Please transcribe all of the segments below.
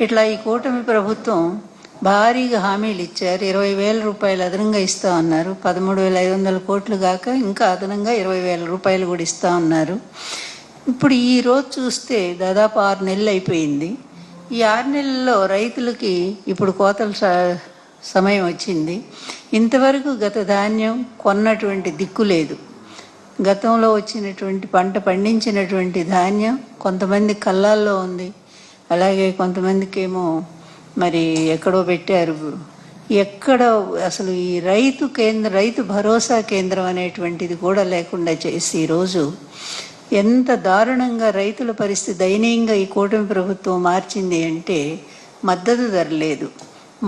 ఇట్లా ఈ కూటమి ప్రభుత్వం భారీగా హామీలు ఇచ్చారు. ఇరవై వేల రూపాయలు అదనంగా ఇస్తా ఉన్నారు పదమూడు వేల ఐదు వందల కోట్లు కాక ఇంకా అదనంగా ఇరవై వేల రూపాయలు కూడా ఇస్తా ఉన్నారు ఇప్పుడు ఈ రోజు చూస్తే దాదాపు ఆరు నెలలు అయిపోయింది. ఈ ఆరు నెలల్లో రైతులకి ఇప్పుడు కోతల స- సమయం వచ్చింది. ఇంతవరకు గత ధాన్యం కొన్నటువంటి దిక్కు లేదు. గతంలో వచ్చినటువంటి పంట పండించినటువంటి ధాన్యం కొంతమంది కళ్ళాల్లో ఉంది. అలాగే కొంతమందికి ఏమో మరి ఎక్కడో పెట్టారు. ఎక్కడ అసలు ఈ రైతు కేంద్ర రైతు భరోసా కేంద్రం అనేటువంటిది కూడా లేకుండా చేసి ఈరోజు ఎంత దారుణంగా రైతుల పరిస్థితి దయనీయంగా ఈ కూటమి ప్రభుత్వం మార్చింది అంటే మద్దతు ధర లేదు.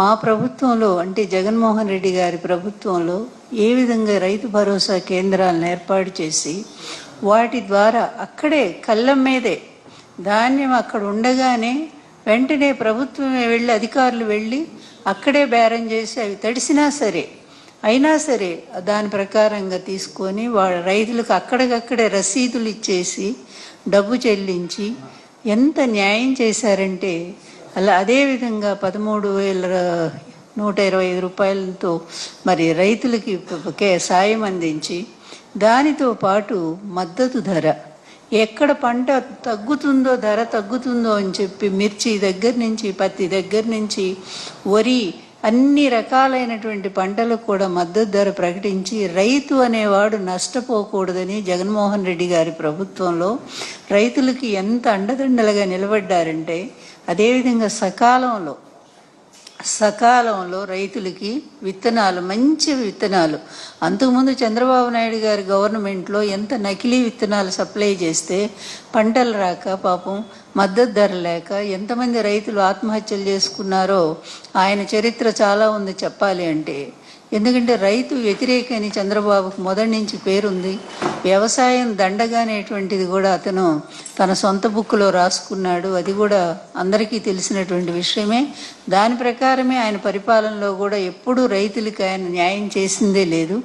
మా ప్రభుత్వంలో అంటే జగన్మోహన్ రెడ్డి గారి ప్రభుత్వంలో ఏ విధంగా రైతు భరోసా కేంద్రాలను ఏర్పాటు చేసి వాటి ద్వారా అక్కడే కళ్ళం మీదే ధాన్యం అక్కడ ఉండగానే వెంటనే ప్రభుత్వమే వెళ్ళి అధికారులు వెళ్ళి అక్కడే బేరం చేసి అవి తడిసినా సరే అయినా సరే దాని ప్రకారంగా తీసుకొని వాళ్ళ రైతులకు అక్కడికక్కడే రసీదులు ఇచ్చేసి డబ్బు చెల్లించి ఎంత న్యాయం చేశారంటే అలా అదేవిధంగా పదమూడు వేల నూట ఇరవై ఐదు రూపాయలతో మరి రైతులకి సాయం అందించి దానితో పాటు మద్దతు ధర ఎక్కడ పంట తగ్గుతుందో ధర తగ్గుతుందో అని చెప్పి మిర్చి దగ్గర నుంచి పత్తి దగ్గర నుంచి వరి అన్ని రకాలైనటువంటి పంటలకు కూడా మద్దతు ధర ప్రకటించి రైతు అనేవాడు నష్టపోకూడదని జగన్మోహన్ రెడ్డి గారి ప్రభుత్వంలో రైతులకి ఎంత అండదండలుగా నిలబడ్డారంటే అదేవిధంగా సకాలంలో సకాలంలో రైతులకి విత్తనాలు మంచి విత్తనాలు. అంతకుముందు చంద్రబాబు నాయుడు గారి గవర్నమెంట్లో ఎంత నకిలీ విత్తనాలు సప్లై చేస్తే పంటలు రాక పాపం మద్దతు ధర లేక ఎంతమంది రైతులు ఆత్మహత్యలు చేసుకున్నారో ఆయన చరిత్ర చాలా ఉంది చెప్పాలి అంటే. ఎందుకంటే రైతు వ్యతిరేకని చంద్రబాబుకు మొదటి నుంచి పేరుంది. వ్యవసాయం దండగా అనేటువంటిది కూడా అతను తన సొంత బుక్లో రాసుకున్నాడు. అది కూడా అందరికీ తెలిసినటువంటి విషయమే. దాని ప్రకారమే ఆయన పరిపాలనలో కూడా ఎప్పుడూ రైతులకి ఆయన న్యాయం చేసిందే లేదు.